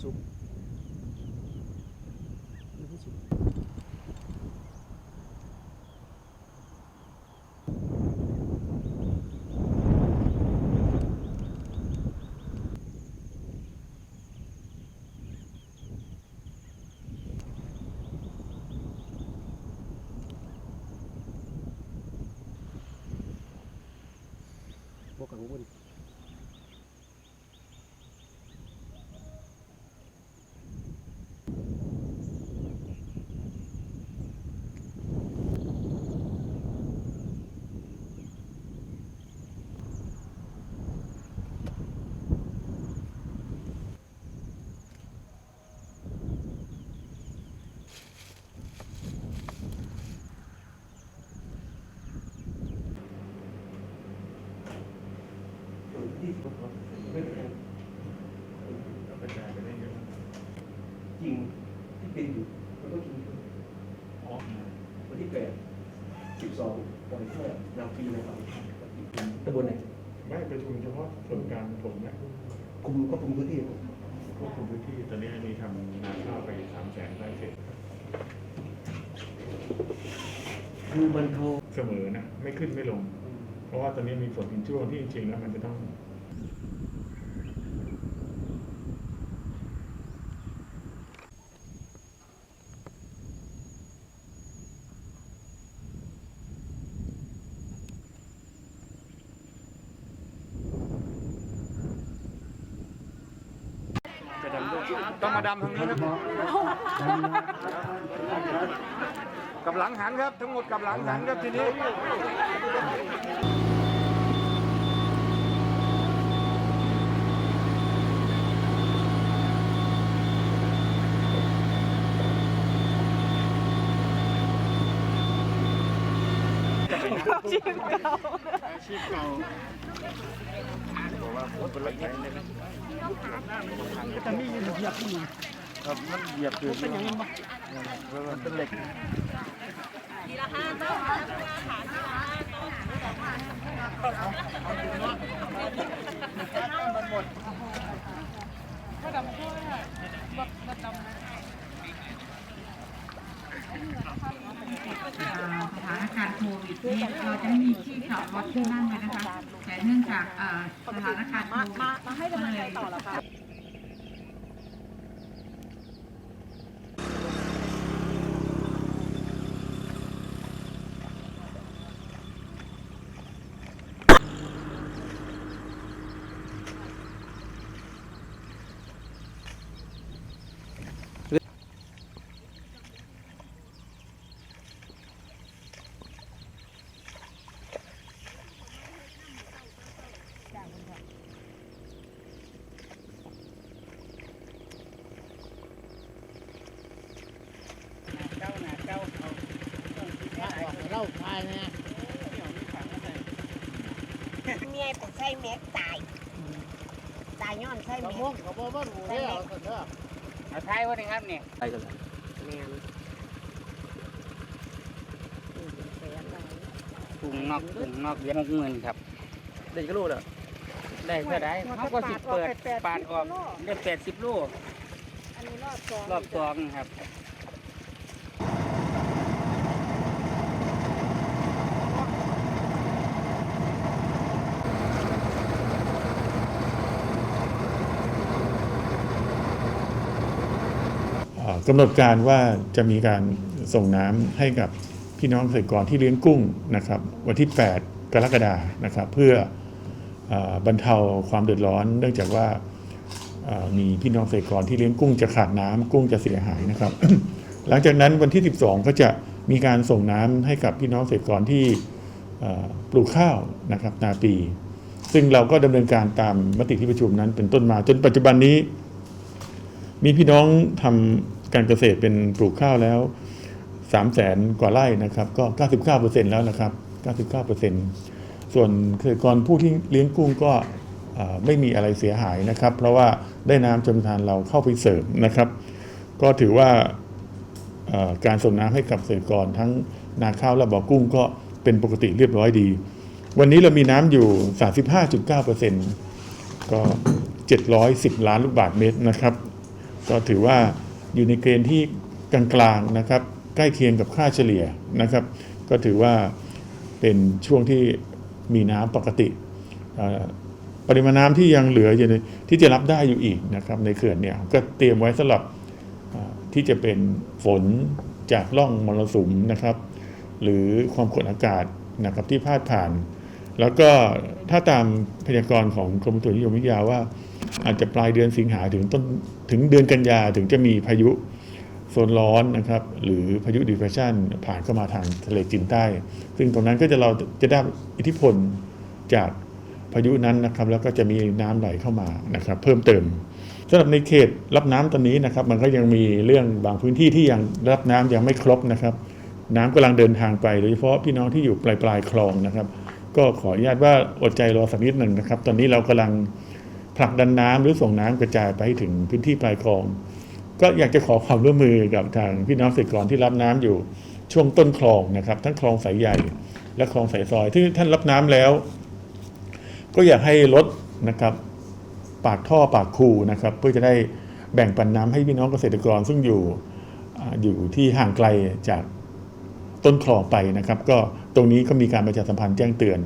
คือสุกมันคือสุกบ่กังวล กระจายไปได้เยอะ จริงที่เป็นอยู่มันก็กิน อ๋อ วันที่ แปดสิบสองปล่อยแค่นาปีนะครับตำบลไหนไม่ประชุมเฉพาะส่วนกลางผมเนี่ยคุมก็คุมพื้นที่ควบคุมพื้นที่ตอนนี้มีทำนาข้าวไปสามแสนไร่เศษคือมันเขาเสมอนะ ไม่ขึ้นไม่ลง เพราะว่าตอนนี้มีฝนทิ้งช่วงที่จริงๆแล้วมันจะต้อง ต้องมาดำทางนี้ครับกับหลังหันครับ ทั้งหมดกับหลังหันครับทีนี้ อาชีพเก่าอาชีพเก่าบอกว่าผมเป็นรถไถเนี่ยแต่มีอยู่เหยียบขึ้นมาครับมันเหยียบคือเป็นอย่างนี้มันเป็นเหล็กทีละห้าต้นทีละห้าทีละห้าต้นมันหมดก็ดำช่วย สถานการณ์โควิดนี่เราจะไม่มีที่จอดรถที่นั่งเลยนะคะ แต่เนื่องจากเอ่อสถานการณ์โควิดมาให้กำลังใจต่อแล้วค่ะเมีย ผมใช้แม็กตายตายย้อนใช้แม็กเขาบอกว่ารู้แล้วเอาท้ายว่าไงครับเนี่ยไปกันเลยแม่นนี่เป็นแฟนเรถุงนอกถุงนอกเย็นหกหมื่นครับเด็กก็รู้แล้วได้เท่าไรเขาก็สิเปิดปาดออกได้แปดสิบลอันนี้รอบสองรอบสองครับ กำหนดการว่าจะมีการส่งน้ำให้กับพี่น้องเกษตรกรที่เลี้ยงกุ้งนะครับวันที่ 8 กรกฎานะครับ เพื่ออบรรเทาความเดือดร้อน เนื่องจากว่ามีพี่น้องเกษตรกรที่เลี้ยงกุ้งจะขาดน้ำกุ้งจะเสียหายนะครับ หลังจากนั้นวันที่ 12 ก็จะมีการส่งน้ำให้กับพี่น้องเกษตรกรที่ปลูกข้าวนะครับนาปี ซึ่งเราก็ดำเนินการตามมติที่ประชุมนั้นเป็นต้นมา จนปัจจุบันนี้ มีพี่น้องทำ การเกษตรเป็นปลูกข้าวแล้ว3 0 0แสนกว่าไร่นะครับ ก็ 99%แล้วนะครับ 99%ส่วนเกษตรกรผู้ที่เลี้ยงกุ้งก็ไม่มีอะไรเสียหายนะครับ เพราะว่าได้น้ำจำทานเราเข้าไปเสริมนะครับ ก็ถือว่าการส่งน้ำให้กับเกษตรกรทั้งนาข้าวและบ่อกุ้งก็เป็นปกติเรียบร้อยดี วันนี้เรามีน้ำอยู่ 35.9%ก็ 710 ล้านลูกบาศก์เมตรนะครับ ก็ถือว่า อยู่ในเกณฑ์ที่กลางๆนะครับใกล้เคียงกับค่าเฉลี่ยนะครับ ก็ถือว่าเป็นช่วงที่มีน้ำปกติ ปริมาณน้ำที่ยังเหลืออยู่ในที่จะรับได้อยู่อีกนะครับในเขื่อนเนี่ยก็เตรียมไว้สำหรับที่จะเป็นฝนจากร่องมรสุมนะครับ หรือความกดอากาศนะครับที่พาดผ่าน แล้วก็ถ้าตามพยากรณ์ของกรมอุตุนิยมวิทยาว่า อาจจะปลายเดือนสิงหาถึงต้นถึงเดือนกันยาถึงจะมีพายุโซนร้อนนะครับหรือพายุ depression ผ่านเข้ามาทางทะเลจีนใต้ ซึ่งตรงนั้นก็จะเราจะได้อิทธิพลจากพายุนั้นนะครับแล้วก็จะมีน้ำไหลเข้ามานะครับเพิ่มเติมสำหรับในเขตรับน้ำตอนนี้นะครับมันก็ยังมีเรื่องบางพื้นที่ที่ยังรับน้ำยังไม่ครบนะครับ น้ำกำลังเดินทางไปโดยเฉพาะพี่น้องที่อยู่ปลายปลายคลองนะครับ ก็ขออนุญาตว่าอดใจรอสักนิดหนึ่งนะครับ ตอนนี้เรากำลังผลักดันน้ำหรือส่งน้ำกระจายไปถึงพื้นที่ปลายคลอง ก็อยากจะขอความร่วมมือกับทางพี่น้องเกษตรกรที่รับน้ำอยู่ช่วงต้นคลองนะครับ ทั้งคลองสายใหญ่ และคลองสายซอย ที่ท่านรับน้ำแล้ว ก็อยากให้ลดนะครับ ปากท่อปากคูนะครับ เพื่อจะได้แบ่งปันน้ำให้พี่น้องเกษตรกรซึ่งอยู่อยู่ที่ห่างไกลจาก ต้นคลองไปนะครับ ก็ตรงนี้ก็มีการประชาสัมพันธ์แจ้งเตือน